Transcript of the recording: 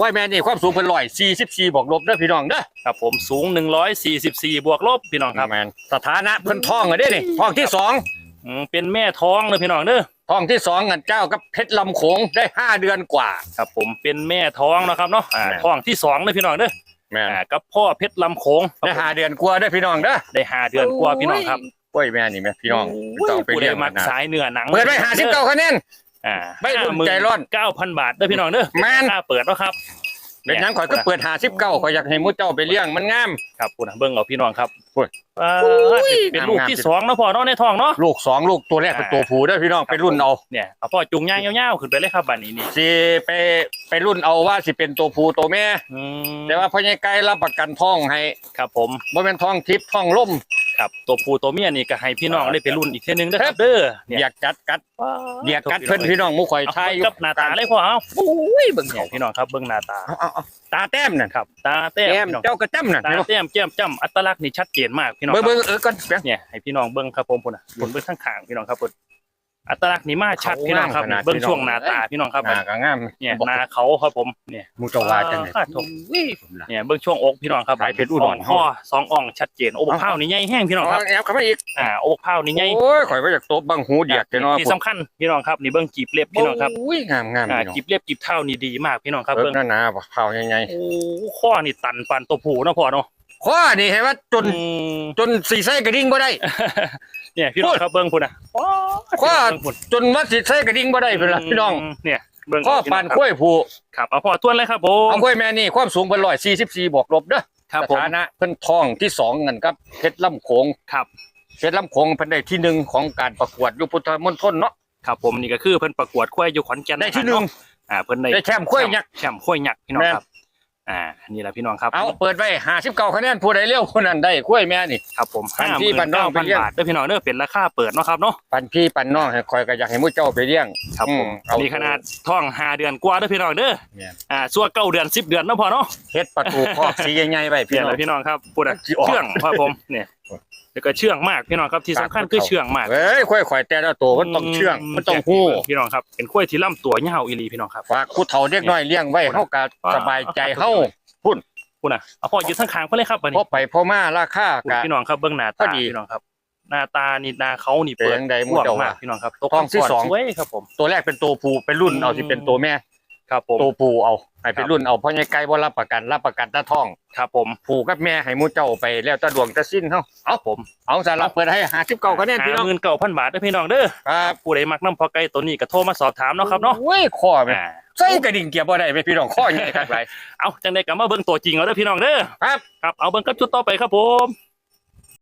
ว่าแม่นี่ความสูงเพิ่นร้อยสี่สิบสี่บวกลบเด้อพี่น้องเด้อครับผมสูง 144 บวกลบพี่น้องครับแม่นสถานะเพิ่นท้องอะเด้นี่ท้องที่สองอืมเป็นแม่ท้องเลยพี่น้องเด้อท้องที่สองกันเจ้ากับเพชรลำโขงได้ห้าเดือนกว่า ครับผมเป็นแม่ท้องนะครับเนาะอ่าแม่ท้องที่สองเลยพี่น้องเด้อแม่นอ่ากับพ่อเพชรลำโขงได้ห้าเดือนกว่าเด้อพี่น้องเด้อได้ห้าเดือนกว่าพี่น้องครับโอ้ยแม่นี่แม่พี่น้องต้องไปผู้ใดเลี้ยงมัมันกนะสายเนื้อหนังเปิดไว้ห้าสิบเก้าคะแนน อ่าไม่รุ่นใจร้อนเก้าพันบาทเด้อพี่น้องเด้อแม่น ค่าเปิดแล้วครับ เป็นหยังข่อยก็เปิดห้าสิบเก้าข่อยอยากให้หมูเจ้าไปเลี้ยงมันงาม ครับคุณเบิ้งเอาพี่น้องครับโอ้ยอ่าโอ้ยเป็นลูกงามๆที่สองเนาะพ่อเนาะในท้องเนาะ ลูกสองลูกตัวแรกเป็นตัวผู้เด้อพี่น้องไปรุ่นเอาเนี่ยเอาพ่อจุงย่างยาวๆขึ้นไปเลยครับบัดนี้นี่สิไปไปรุ่นเอาว่าสิเป็นตัวผู้ตัวแม่ อืมแต่ว่าพ่อใหญ่ไก่รับประกันท้องให้ครับผมบ่เป็นท้องทิพย์ท้องล่ม ครับตัวผู้ตัวเมียนี่ก็ให้พี่น้องอ่าได้ไปรุ่นอีกเท่ยนึงเด้อครับเด้อเนี่ยอยากกัดกัดอยากกัดเพิ่นพี่น้องหมูข่อยเอาชายอยู่กับหน้าตาเลยพ่อเอาโอ้ยเบิ่งเนี่เขายพี่น้องครับเบิ้งหน้าตาเอาเอาเอาตาแต้มนั่นครับตาแต้มแต้มพี่น้องเจ้ากระจ้ำนั่นตาแต้มแก้มจ้ำอัตลักษณ์นี่ชัดเจนมากพี่น้องคเบิ่งรับเบิ่งเออก่อนเปียงเนี่ยให้พี่น้องเบิ้งครับผมพุ่นน่ะเบิ่งเบิ้งข้างๆพี่น้องครับพุ่น อัตลักษณ์นี่มาชัดเขาพี่น้องครับงามขนาดเบิ้งพี่น้องช่วงหน้าตาพี่น้องครับหน้าก็งามเนี่ยบอกหน้าเขาครับผมเนี่ยหมูเจ้าว่าจังได๋อ่าถูกเนี่ยเบื้องช่วงอกพี่น้องครับสายเพชรอุดรข้อสองอ่องชัดเจนโอ้บกเผานี่ใหญ่แห้งพี่น้องครับแอบเข้ามาอีกอ่าโอ้บกเผานี่ใหญ่โอ้ยข่อยว่าอยากตบบังหูเดียดแต่เนาะที่สำคัญพี่น้องครับนี่เบื้องกีบเล็บพี่น้องครับโอ้ยงามงามอ่าพี่น้องกีบเล็บกีบเท้านี่ดีมากพี่น้องครับเบิ่เบื้งองหน้าๆบ่เผาใหญ่โอ้ข้อนี่ตันปันตัวผูเนาะพ่อเนาะๆข้อนี่เห็นว่าจนอืมจนสีใส่กระดิ่งบ่ได้เนี่ยพี่น้องครับเบื้องพุ่นอะ ข้อจนว่าสิใส่กระดิ่งบ่ได้เพิ่นละพี่น้องเนี่ยเบื้องข้อปานกล้วยผูครับเอาพ่อทวนเลยครับผมเอากล้วยแม่นี่ความสูงเพิ่น144บวกลบเด้อครับสผมถานะเพิ่นทองที่สองกันครับเพชรลำโขงครับเพชรลำโขงเพิ่นได้ที่หนึ่งของการประกวดยู่พุทธมณฑลเนาะครับผมนี่ก็คือเพิ่นประกวดควยอยู่ขอนแก่นได้ที่หนึ่งอ่าเพิ่นได้แชมป์กล้วยยักษ์แชมป์ควายยักษ์พี่น้องแม่นครับ อ่านี่แหละพี่น้องครับเอาเปิดไว้59คะแนนผู้ใดเร็วคนนั้นได้กล้วยแม่นี่ครับผมปันพี่ปันน้องไปพันเลี้ยงบาทเด้อพี่น้องเด้อเป็นราคาเปิดเนาะครับเนาะปันพี่ปันน้องให้คอยก็อยากให้หมู่เจ้าไปเลี้ยงครับผมอืมเอามีขนาดท้องห้าเดือนกว่าเด้อพี่น้องเด้อเนี่ยอ่าส่วนเก้าเดือนสิบเดือนเนาะพอเนาะเฮ็ดประตูคอกสีใหญ่ๆไว้เปลี่พี่ยนน้อเลงยพี่น้องครับพูดอะสิออกเชื่องครับผมเนี่ย แล้วก็เชื่องมากพี่น้องครับที่สำคัญคือเชื่องมากเอ้ยค่อยข่อยแต่ละตัวมันต้องเชื่องมันต้องฮู้พี่น้องครับเป็นกล้วยที่ล่ำตัวยาวอีหลีพี่น้องครับฝากผู้เฒ่าเด็กน้อยเลี้ยงไว้เฮาก็สบายใจเฮาพูดนะเอาพออยู่ข้างๆเพื่อเลยครับบัดพนี้อไปพอมาราคาพูดก็พี่น้องครับเบื้องหน้าพอตาดีพี่น้องครับหน้าตานี่หน้าเขานี่เป็นเปิดจังใดหมู่กว้างเจ้าว่ามากพี่น้องครับตัวท้องที่ก่นสองสวยครับผมตัวแรกเป็นตัวผู้เป็นรุ่นเอาอืมสิเป็นตัวแม่ ครับผมตัวผู้เอาให้เป็นรุ่นเอาเพราะยังไกลบ่รับประกันรับประกันตาท้องครับผมผู้กับแม่ให้หมู่เจ้าไปแล้วตาดวงตาสิ้นเฮาเอาผมเอาสาระเปิดให้59คะแนนพี่น้ห้าองหมื่นเก้าพันบาทเด้อพี่น้องเด้อครับผู้ใดมักน้ำพอไก่ตัวนี้ก็โทรมาสอบถามเนาะครับเนาะโอ้ยข้อแม่อ่าใส่กระดิ่งเกียร์บ่ได้แม่พี่น้องข้อใหญ่คักหลายเอาจังได๋ก็มาเบิ่งตัวจริงเอาเด้อพี่น้องเด้อครับครับเอาเบิ่งกับชุดต่อไปครับผม